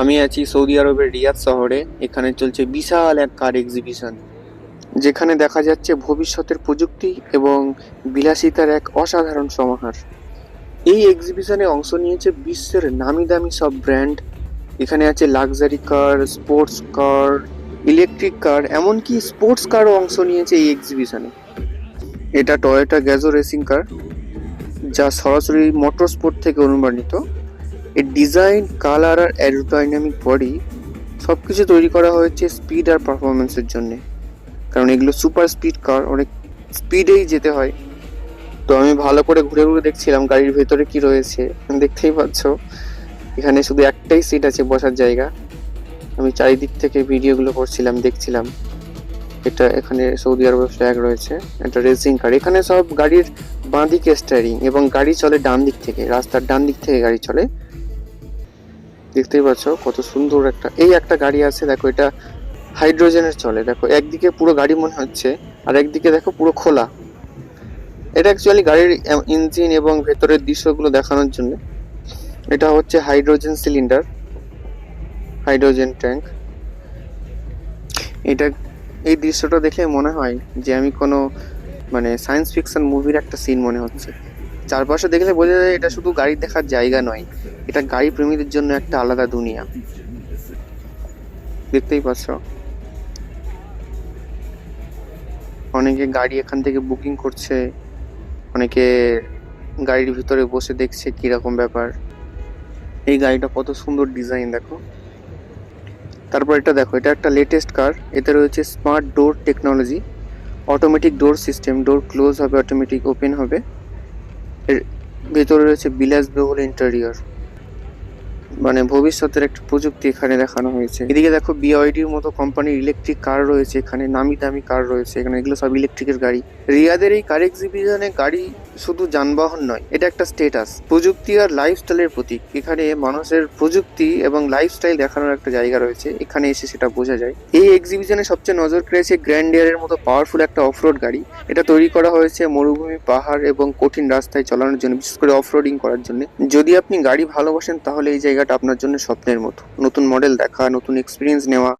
আমি আছি সৌদি আরবের রিয়াদ শহরে। এখানে চলছে বিশাল এক কার এক্সিবিশন যেখানে দেখা যাচ্ছে ভবিষ্যতের প্রযুক্তি এবং বিলাসিতার এক অসাধারণ সমাহার। এই এক্সিবিশনে অংশ নিয়েছে বিশ্বের নামি দামি সব ব্র্যান্ড এখানে আছে luxury car sports car electric car এমনকি স্পোর্টস কারও অংশ নিয়েছে এই এক্সিবিশনে এটা টয়োটা গ্যাজো রেসিং কার যা সরাসরি মোটর স্পোর্ট থেকে অনুপ্রাণিত। এর ডিজাইন কালার আর অ্যারোডাইনামিক বডি সব কিছু তৈরি করা হয়েছে স্পিড আর পারফরমেন্সের জন্যে। কারণ এগুলো সুপার স্পিড কার অনেক স্পিডেই যেতে হয়। তো আমি ভালো করে ঘুরে ঘুরে দেখছিলাম গাড়ির ভেতরে কি রয়েছে। দেখতেই পাচ্ছ, এখানে শুধু একটাই সিট আছে বসার জায়গা। আমি চারিদিক থেকে ভিডিওগুলো করছিলাম, দেখছিলাম। এটা এখানে সৌদি আরবের ফ্ল্যাগ রয়েছে এটা রেসিং কার এখানে সব গাড়ির বাঁ দিকে স্টারিং এবং গাড়ি চলে ডান দিক থেকে, রাস্তার ডান দিক থেকে গাড়ি চলে দেখতেই পাচ্ছ, কত সুন্দর একটা, এই একটা গাড়ি আছে, দেখো এটা হাইড্রোজেনের চলে, দেখো একদিকে পুরো গাড়ি মনে হচ্ছে, আর একদিকে দেখো পুরো খোলা। এটা অ্যাকচুয়ালি গাড়ির ইঞ্জিন এবং ভেতরের দৃশ্যগুলো দেখানোর জন্য। এটা হচ্ছে হাইড্রোজেন সিলিন্ডার হাইড্রোজেন ট্যাঙ্ক এটা, এই দৃশ্যটা দেখে মনে হয় যে আমি কোনো মানে সায়েন্স ফিকশন মুভির একটা সিন মনে হচ্ছে। চারপাশে দেখলে বোঝা যায় এটা শুধু গাড়ি দেখার জায়গা নয়, এটা গাড়ি প্রেমীদের জন্য একটা আলাদা দুনিয়া। দেখতেই পাচ্ছ? অনেকে গাড়ি এখান থেকে বুকিং করছে, অনেকে গাড়ির ভিতরে বসে দেখছে কীরকম ব্যাপার। এই গাড়িটা কত সুন্দর ডিজাইন দেখো। তারপর এটা দেখো, এটা একটা লেটেস্ট কার এতে রয়েছে smart door technology automatic door system door close হবে অটোমেটিক ওপেন হবে। এর ভেতরে রয়েছে বিলাসবহুল ইন্টেরিয়র মানে ভবিষ্যতের একটা প্রযুক্তি এখানে দেখানো হয়েছে। এদিকে দেখো বিআইডির মতো কোম্পানির ইলেকট্রিক কার রয়েছে, এখানে নামি দামি কার রয়েছে, এখানে এগুলো সব ইলেকট্রিকের গাড়ি। রিয়াদের এই কার এক্সিবিশনে গাড়ি শুধু যানবাহন নয়, এটা একটা স্টেটাস প্রযুক্তি আর লাইফস্টাইলের প্রতীক। এখানে মানুষের প্রযুক্তি এবং লাইফস্টাইল দেখানোর একটা জায়গা রয়েছে। এখানে এসে সেটা বোঝা যায়। এই এক্সিবিশনে সবচেয়ে নজর কেড়েছে গ্র্যান্ড এয়ারের মতো পাওয়ারফুল একটা অফরোড গাড়ি। এটা তৈরি করা হয়েছে মরুভূমি, পাহাড় এবং কঠিন রাস্তায় চালানোর জন্য, বিশেষ করে অফরোডিং করার জন্য। যদি আপনি গাড়ি ভালোবাসেন, তাহলে এই জায়গাটা আপনার জন্য স্বপ্নের মতো। নতুন মডেল দেখা, নতুন এক্সপিরিয়েন্স নেওয়া